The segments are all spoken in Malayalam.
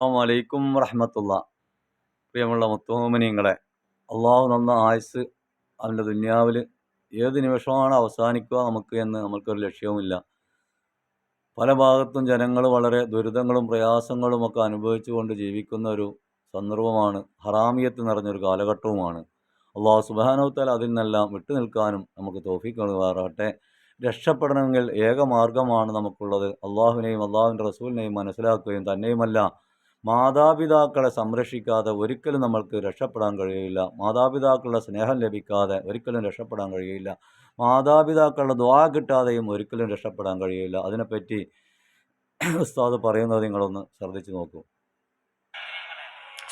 അലൈക്കും വറഹമത്തുള്ള. പ്രിയമുള്ള മുത്തോമിനിങ്ങളെ അള്ളാഹു നന്ന ആയുസ് അവന്റെ ദുന്യാവിൽ ഏത് നിമിഷമാണ് അവസാനിക്കുക നമുക്ക് എന്ന് നമുക്കൊരു ലക്ഷ്യവുമില്ല. പല ഭാഗത്തും ജനങ്ങൾ വളരെ ദുരിതങ്ങളും പ്രയാസങ്ങളും ഒക്കെ അനുഭവിച്ചുകൊണ്ട് ജീവിക്കുന്ന ഒരു സന്ദർഭമാണ് ഹറാമിയത്ത് നിറഞ്ഞൊരു കാലഘട്ടവുമാണ്. അള്ളാഹു സുബാനവത്താൽ അതിൽ നിന്നെല്ലാം വിട്ടു നിൽക്കാനും നമുക്ക് തോഫിക്കുമാറാകട്ടെ രക്ഷപ്പെടണമെങ്കിൽ ഏക മാർഗമാണ് നമുക്കുള്ളത്. അള്ളാഹുവിനെയും അള്ളാഹുവിന്റെ റസൂലിനെയും മനസ്സിലാക്കുകയും തന്നെയുമല്ല മാതാപിതാക്കളെ സംരക്ഷിക്കാതെ ഒരിക്കലും നമ്മൾക്ക് രക്ഷപ്പെടാൻ കഴിയില്ല. മാതാപിതാക്കളുടെ സ്നേഹം ലഭിക്കാതെ ഒരിക്കലും രക്ഷപ്പെടാൻ കഴിയില്ല. മാതാപിതാക്കളുടെ ദ്വാ കിട്ടാതെയും ഒരിക്കലും രക്ഷപ്പെടാൻ കഴിയില്ല. അതിനെപ്പറ്റി ഉസ്താദ് പറയുന്നത് നിങ്ങളൊന്ന് ശ്രദ്ധിച്ചു നോക്കൂ.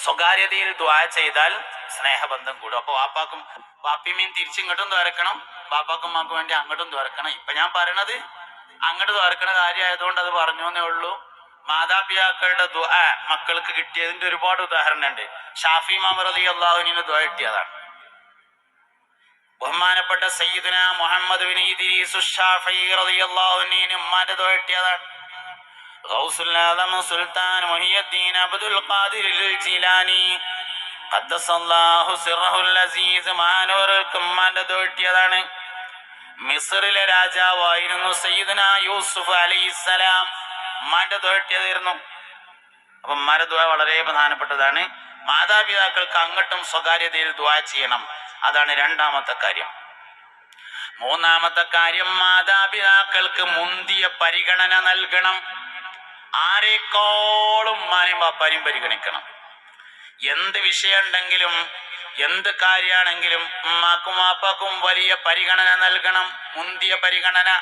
സ്വകാര്യതയിൽ ദ്വാ ചെയ്താൽ സ്നേഹബന്ധം കൂടും. അപ്പൊ വാപ്പാക്കും വാപ്പിമീൻ തിരിച്ചിങ്ങോട്ടും തുറക്കണം വാപ്പാക്കും മാക്കും വേണ്ടി അങ്ങോട്ടും തുറക്കണം ഇപ്പൊ ഞാൻ പറയണത് അങ്ങോട്ട് തുറക്കണ കാര്യമായതുകൊണ്ട് അത് പറഞ്ഞു എന്നേ ഉള്ളൂ. മാതാപിതാക്കളുടെ ദുആ മക്കൾക്ക് കിട്ടിയതിന്റെ ഒരുപാട് ഉദാഹരണം ഉണ്ട് ഷാഫി മാമർ അലി അള്ളാഹുവിന് ദുആ കിട്ടിയതാണ്. ബഹുമാനപ്പെട്ട സയ്യിദുന മുഹമ്മദ് ദുആ കിട്ടിയതാണ്. സുൽത്താൻ മുഹിയുദ്ദീൻ ജിലാനി. മിസ്റിലെ രാജാവായിരുന്നു സയ്യിദുന യൂസുഫ് അലൈഹിസ്സലാം. ഉമ്മാന്റെ ദ്വാ കിട്ടിയതായിരുന്നു. അപ്പൊ അമ്മാരെ ദ്വാ വളരെ പ്രധാനപ്പെട്ടതാണ്. മാതാപിതാക്കൾക്ക് അങ്ങോട്ടും സ്വകാര്യതയിൽ ദ്വാ ചെയ്യണം. അതാണ് രണ്ടാമത്തെ കാര്യം. മൂന്നാമത്തെ കാര്യം മാതാപിതാക്കൾക്ക് മുന്തിയ പരിഗണന നൽകണം. ആരെക്കോളും ഉമ്മാനെയും പാപ്പാനെയും പരിഗണിക്കണം. എന്ത് വിഷയമുണ്ടെങ്കിലും എന്ത് കാര്യമാണെങ്കിലും ഉമ്മാക്കും വാപ്പാക്കും വലിയ പരിഗണന നൽകണം. മുന്തിയ പരിഗണന.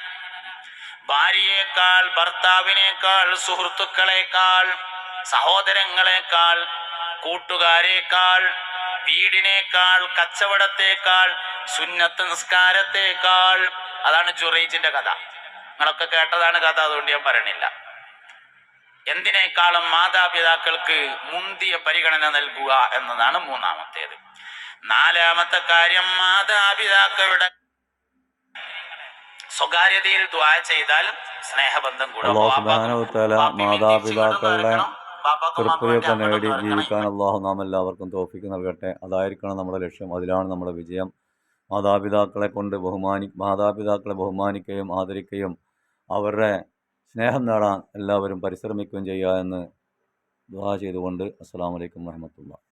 ഭാര്യയേക്കാൾ ഭർത്താവിനേക്കാൾ സുഹൃത്തുക്കളെക്കാൾ സഹോദരങ്ങളെക്കാൾ കൂട്ടുകാരേക്കാൾ വീടിനേക്കാൾ കച്ചവടത്തേക്കാൾ സുന്നത്ത് നിസ്കാരത്തേക്കാൾ. അതാണ് ജുറൈജിന്റെ കഥ. നിങ്ങളൊക്കെ കേട്ടതാണ് കഥ അതുകൊണ്ട് ഞാൻ പറയണില്ല. എന്തിനേക്കാളും മാതാപിതാക്കൾക്ക് മുന്തിയ പരിഗണന നൽകുക എന്നതാണ് മൂന്നാമത്തേത്. നാലാമത്തെ കാര്യം മാതാപിതാക്കളുടെ സ്വകാര്യതയിൽ ദ്വാ ചെയ്താൽ സ്നേഹബന്ധം കൂടും. മാതാപിതാക്കളുടെ കൃപയൊക്കെ നേടി ജീവിക്കാൻ അള്ളാഹു നാം എല്ലാവർക്കും തോഫിക്ക് നൽകട്ടെ. അതായിരിക്കണം നമ്മുടെ ലക്ഷ്യം. അതിലാണ് നമ്മുടെ വിജയം. മാതാപിതാക്കളെ കൊണ്ട് ബഹുമാനി മാതാപിതാക്കളെ ബഹുമാനിക്കുകയും ആദരിക്കുകയും അവരുടെ സ്നേഹം നേടാൻ എല്ലാവരും പരിശ്രമിക്കുകയും ചെയ്യുക എന്ന് ദുആ ചെയ്തുകൊണ്ട് അസ്സാം വലൈക്കും വരഹമത്തുള്ള